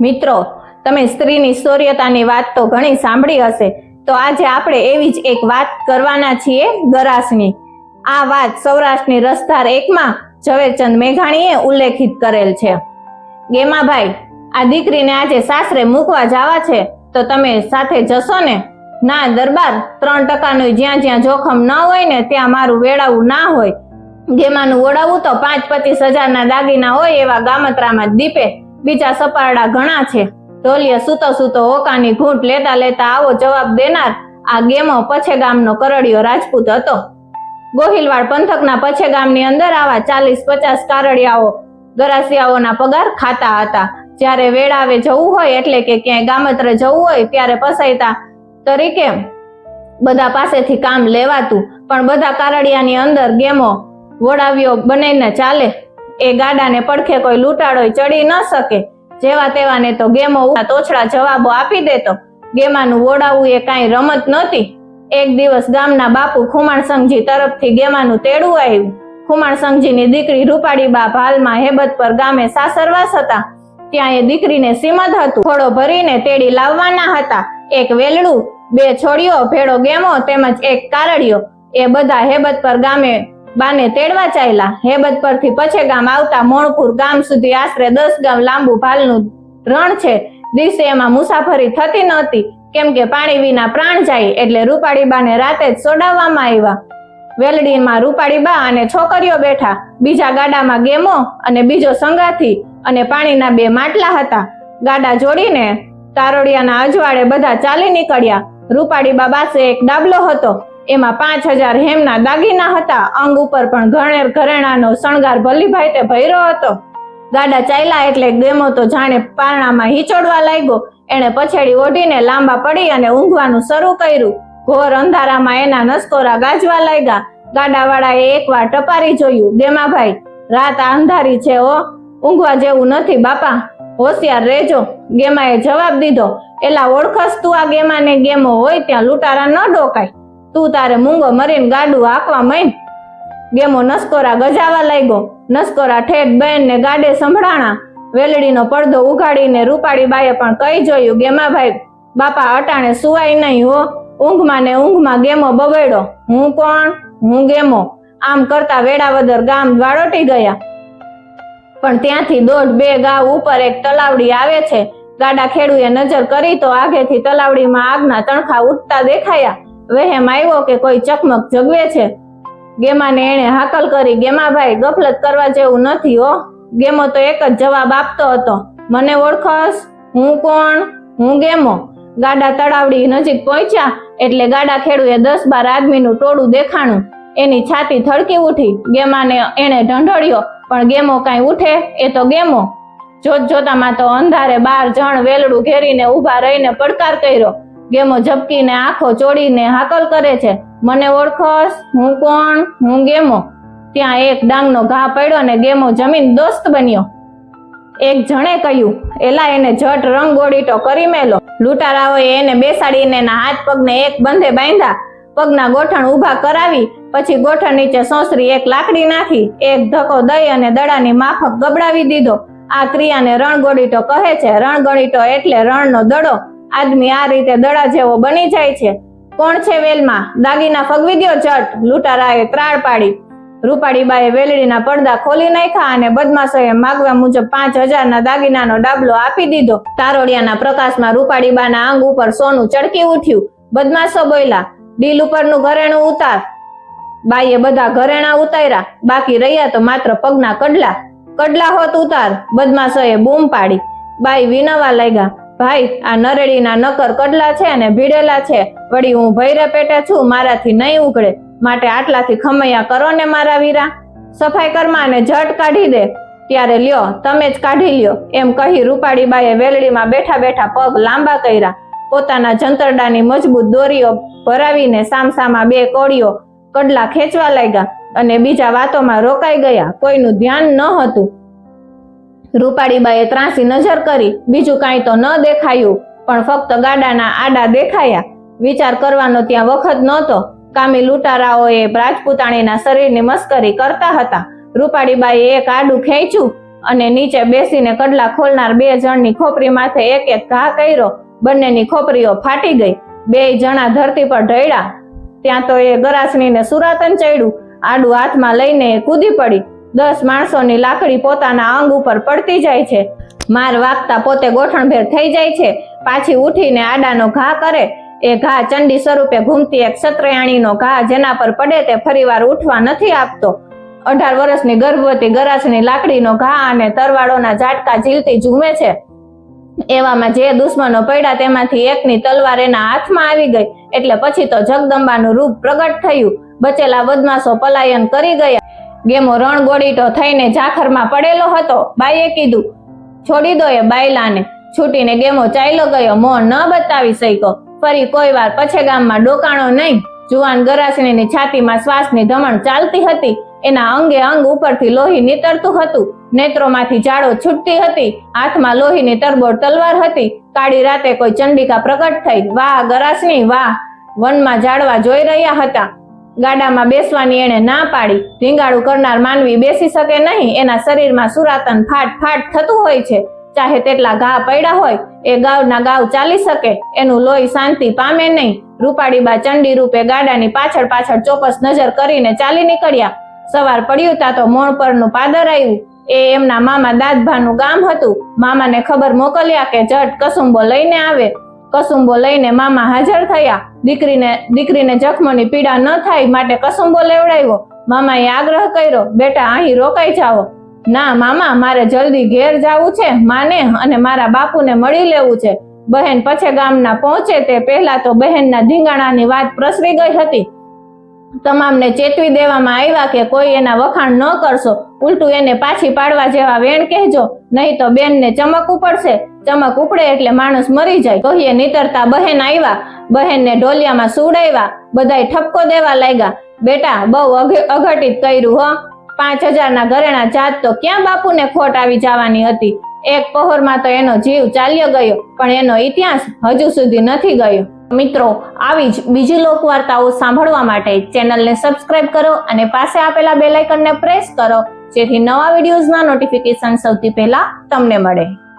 મિત્રો, તમે સ્ત્રીની શૌર્યતાની વાત તો ઘણી સાંભળી હશે. તો આજે આપણે એવી જ એક વાત કરવાના છીએ ગરાસની. આ વાત સૌરાષ્ટ્રની રસધાર એકમાં ઝવેરચંદ મેઘાણીએ ઉલ્લેખિત કરેલ છે. ગેમાભાઈ, આ દીકરીને આજે સાસરે મૂકવા જવા છે, તો તમે સાથે જશો ને? ના, દરબાર ત્રણ ટકાનું જ્યાં જ્યાં જોખમ ન હોય ને ત્યાં મારું વેળાવું ના હોય. ગેમાનું ઓળાવું તો પાંચ પચીસ હજારના દાગીના હોય એવા ગામત્રામાં દીપે બીજા સપારડા ઘણા છે. ઢોલિયો સૂતો સૂતો ઓકાની ઘૂંટ લેતા લેતા આવો જવાબ દેનાર આ ગેમો પછે ગામનો કરડિયો રાજપૂત હતો. ગોહિલવાડ પંથકના પછે ગામની અંદર આવા ચાલીસ પચાસ કારડિયાઓ ગરાસિયાઓના પગાર ખાતા હતા. જ્યારે વેળાવે જવું હોય એટલે કે ક્યાંય ગામત્રે જવું હોય ત્યારે પસાયતા તરીકે બધા પાસેથી કામ લેવાતું. પણ બધા કારડિયાની અંદર ગેમો વડાવ્યો, બનાવીને ચાલે. એ ગાડાને પડખે કોઈ લૂંટાડો ચડી ન શકે. જેવા તેવાને તો ગેમો તોછડા જવાબો આપી દેતો ગેમાનું ઓડાવું એ કાંઈ રમત નહોતી. એક દિવસ ગામના બાપુ ખુમાણસંઘજી તરફથી ગેમાનું તેડું આવ્યું. ખુમાણસંઘજીની દીકરી રૂપાડીબા હાલમાં હેબત પર ગામે સાસરવાસ હતા. ત્યાં એ દીકરીને સીમત હતું. થોડો ભરીને તેડી લાવવાના હતા. એક વેલડું, બે છોડીઓ ભેડો ગેમો તેમજ એક કારડિયો એ બધા હેબત પર ગામે બાને તેડવા ચાલ્યા હેબત પરથી પછે ગામ આવતા મોણપુર ગામ સુધી આશરે દસ ગામ લાંબુ ભાલનું રણ છે. દિવસે એમાં મુસાફરી થતી નહોતી. કેમ કે પાણી વિના પ્રાણ જાય એટલે રૂપાડીબાને રાતે જ સોડાવવામાં આવ્યા. વેલડીમાં રૂપાડીબા અને છોકરીઓ બેઠા. બીજા ગાડામાં ગેમો અને બીજો સંગાથી અને પાણીના બે માટલા હતા. ગાડા જોડીને તારોડિયાના અજવાળે બધા ચાલી નીકળ્યા. રૂપાડીબા પાસે એક ડાબલો હતો. એમાં પાંચ હજાર હેમના દાગીના હતા. અંગ ઉપર પણ ઘણેર ઘરેણાનો શણગાર ભલીભાઈ તે ભયરો હતો. ગાડા ચાલ્યા એટલે ગેમો તો જાણે પારણામાં હિચોડવા લાગ્યો. એણે પછેડી ઓઢીને લાંબા પડી અને ઊંઘવાનું શરૂ કર્યું. ઘોર અંધારામાં એના નસકોરા ગાજવા લાગ્યા. ગાડાવાળાએ એકવાર ટપારી જોયું. ગેમાભાઈ રાત અંધારી છે ઓ ઊંઘવા જેવું નથી બાપા. હોશિયાર રહેજો. ગેમાએ જવાબ દીધો. એલા ઓળખસ તું આ ગેમાને? ગેમો હોય ત્યાં લૂંટારા ન ડોકાય. તું તારે મૂંગો મરીને ગાડું હાંકવા માંડ. ગેમો નસકોરા ગજાવા લાગ્યો. નસકોરા ઠેઠ બેન ને ગાડે સંભળાણા. વેલડીનો પડદો ઉઘાડીને રૂપાળી બાએ પણ કઈ જોયું? ગેમાભાઈ બાપા અટાણે સુવાય નહીં હો. ઊંઘમાં ને ઊંઘમાં ગેમો બગડ્યો. હું કોણ? હું ગેમો. આમ કરતા વેડાવદર ગામ વાળોટી ગયા. પણ ત્યાંથી દોઢ બે ગાવ ઉપર એક તલાવડી આવે છે. ગાડા ખેડૂએ નજર કરી તો આગેથી તલાવડીમાં આગના તણખા ઉઠતા દેખાયા. વહેમ આવ્યો કે કોઈ ચકમક જગવે છે? ગેમાને એણે હાકલ કરી, ગેમાભાઈ ગફલત કરવા જેવું નથી હો. ગેમો તો એક જ જવાબ આપતો હતો. મને ઓળખસ? હું કોણ? હું ગેમો? ગાડા તળાવડી નજીક પહોંચ્યા એટલે ગાડા ખેડૂએ દસ બાર આદમીનું ટોળું દેખાણું. એની છાતી થડકી ઉઠી. ગેમાને એણે ઢંઢળ્યો, પણ ગેમો કાંઈ ઉઠે? એ તો ગેમો. જોત જોતામાં તો અંધારે બાર જણ વેલડું ઘેરીને ઊભા રહીને પડકાર કર્યો. ગેમો ઝપકીને, આંખો ચોડીને, હાકલ કરે છે. મને ઓળખસ હું કોણ? હું ગેમો. ત્યાં એક ડાંગનો ઘા પડ્યો ને ગેમો જમીન દોસ્ત બન્યો. એક જણે કહ્યું, એલા, એને જટ રંગ ગોળીટો કરી મેલો. લૂંટારાઓએ એને બેસાડીને એના હાથ પગને એક બંધે બાંધ્યા. પગના ગોઠણ ઊભા કરાવી, પછી ગોઠણ નીચે સોસરી એક લાકડી નાખી, એક ધક્કો દઈ અને દડાની માફક ગબડાવી દીધો. આ ક્રિયાને રણગોળીટો કહે છે. રણગોળીટો એટલે રણનો દડો. આદમી આ રીતે દડા જેવો બની જાય છે. કોણ છે વેલમાં? દાગીના ફગવી દ્યો ચટ લૂંટારાએ ત્રાળ પાડી. રૂપાળીબાએ વેલડીના પડદા ખોલી નાખ્યા અને બદમાશોએ માગવા મુજબ પાંચ હજારના દાગીનાનો ડાબલો આપી દીધો. તારોડિયાના પ્રકાશમાં રૂપાળીબાના આંગ ઉપર સોનું ચડકી ઉઠ્યું. બદમાશો બોલ્યા, ડીલ ઉપરનું ઘરેણું ઉતાર. બાઈએ બધા ઘરેણા ઉતાર્યા. બાકી રહ્યા તો માત્ર પગના કડલા. કડલા હોત ઉતાર. બદમાશોએ બૂમ પાડી. બાઈ વિનવા લાગ્યા ભાઈ, આ નરેડીના નકર કડલા છે અને ભીડેલા છે. વળી હું ભૈરે પેટે છું, મારાથી નહીં ઉઘડે માટે આટલાથી ખમૈયા કરો ને મારા વીરા. સફાઈ કરમાં અને જટ કાઢી દે. ત્યારે લ્યો, તમે જ કાઢી લ્યો. એમ કહી રૂપાળીબાએ વેલડીમાં બેઠા બેઠા પગ લાંબા કર્યા. પોતાના જંતરડાની મજબૂત દોરીઓ ભરાવીને સામસામા બે કોળીઓ કડલા ખેંચવા લાગ્યા અને બીજા વાતોમાં રોકાઈ ગયા. કોઈનું ધ્યાન ન હતું. રૂપાડીબાએ ત્રાસી નજર કરી, બીજું કાંઈ તો ન દેખાયું, પણ ફક્ત ગાડાના આડા દેખાયા. વિચાર કરવાનો ત્યાં વખત નહોતો. કામી લૂંટારાઓએ રાજપૂતાણીના શરીરની મસ્કરી કરતા હતા. રૂપાળીબાઈએ એક આડું ખેંચ્યું અને નીચે બેસીને કડલા ખોલનાર બે જણની ખોપરી માથે એક એક ઘા કર્યો. બંનેની ખોપરીઓ ફાટી ગઈ. બે જણા ધરતી પર ઢળ્યા. ત્યાં તો એ ગરાસણીને સુરાતન ચડ્યું. આડું હાથમાં લઈને એ કૂદી પડી. દસ માણસોની લાકડી પોતાના અંગ ઉપર પડતી જાય છે. માર વાગતા પોતે ગોઠણભેર થઈ જાય છે. પાછી ઉઠીને આડાનો ઘા કરે. એ ઘા ચંડી સ્વરૂપે ઘૂમતી એક સત્રયાણીનો ઘા જેના પર પડે તે ફરીવાર ઉઠવા નથી આપતો. અઢાર વર્ષની ગર્ભવતી ગરાસની લાકડીનો ઘા અને તરવાડોના ઝાટકા ઝીલતી ઝૂમે છે. એવામાં જે દુશ્મનો પડ્યા તેમાંથી એકની તલવાર એના હાથમાં આવી ગઈ. એટલે પછી તો જગદંબાનું રૂપ પ્રગટ થયું. બચેલા બદમાશો પલાયન કરી ગયા. ગેમો રણગોડીટો થઈને ઝાખરમાં પડેલો હતો. બાઈએ કીધું, છોડી દો એ બાયલાને. છૂટીને ગેમો ચાલ્યો ગયો. મોં ન બતાવી શક્યો. ફરી કોઈ વાર પછે ગામમાં ડોકાણો નહીં. જુવાન ગરાસણીની છાતીમાં શ્વાસની ધમણ ચાલતી હતી. એના અંગે અંગ ઉપરથી લોહી નીતરતું હતું. નેત્રોમાંથી જાડો છૂટતી હતી. હાથમાં લોહીની તરબોળ તલવાર હતી. કાળી રાતે કોઈ ચંડિકા પ્રગટ થઈ. વાહ ગરાસણી વાહ. વનમાં જાળવા જોઈ રહ્યા હતા. ગાડામાં બેસવાની એણે ના પાડી. ધીંગાળું કરનાર માનવી બેસી શકે નહીં. એના શરીરમાં સુરાતન ફાટ ફાટ થતું હોય છે. ચાહે તેટલા ઘા પડ્યા હોય, એ ગાવના ગાવ ચાલી શકે. એનું લોહી શાંતિ પામે નહીં. રૂપાળીબા ચંડી રૂપે ગાડાની પાછળ પાછળ ચોક્કસ નજર કરીને ચાલી નીકળ્યા. સવાર પડ્યું તા તો મોણ પરનું પાદર આવ્યું. એ એમના મામા દાદભાનું ગામ હતું. મામાને ખબર મોકલ્યા કે જટ કસુંબો લઈને આવે. કસુંબો લઈને મામા હાજર થયા. દીકરીને દીકરીને જખમોની પીડા ન થાય માટે કસુંબો લેવડાવ્યો. મામાએ આગ્રહ કર્યો, બેટા, અહીં રોકાઈ જાઓ. ના, મામા, મારે જલ્દી ઘેર જાવું છે. માને અને મારા બાપુને મળી લેવું છે. બહેન પછે ગામના પહોંચે તે પહેલા તો બહેનના ધીંગાણાની વાત પ્રસરી ગઈ હતી. તમામને ચેતવી દેવામાં આવ્યા કે કોઈ એના વખાણ ન કરશો. ઉલટું એને પાછી પાડવા જેવા વેણ કહેજો. નહીં તો બેનને ચમકવું ઉપડશે ચમક ઉપડે એટલે માણસ મરી જાય. કહીએ, નીતરતા બહેન આવ્યા બહેનને ઢોલિયામાં સુવડાવ્યા બધાય ઠપકો દેવા લાગ્યા. બેટા, બહુ અઘ- અઘટિત કર્યું, હો. પાંચ હજારના ઘરેણા જાત તો ક્યાં બાપુને ખોટ આવી જવાની હતી? એક પહોરમાં તો એનો જીવ ચાલ્યો ગયો, પણ એનો ઇતિહાસ હજુ સુધી નથી ગયો. મિત્રો, આવી જ બીજી લોકવાર્તાઓ સાંભળવા માટે ચેનલને સબસ્ક્રાઇબ કરો અને પાસે આપેલા બેલાઇકનને પ્રેસ કરો, જેથી નવા વિડીયોઝના નોટિફિકેશન સૌથી પહેલા તમને મળે.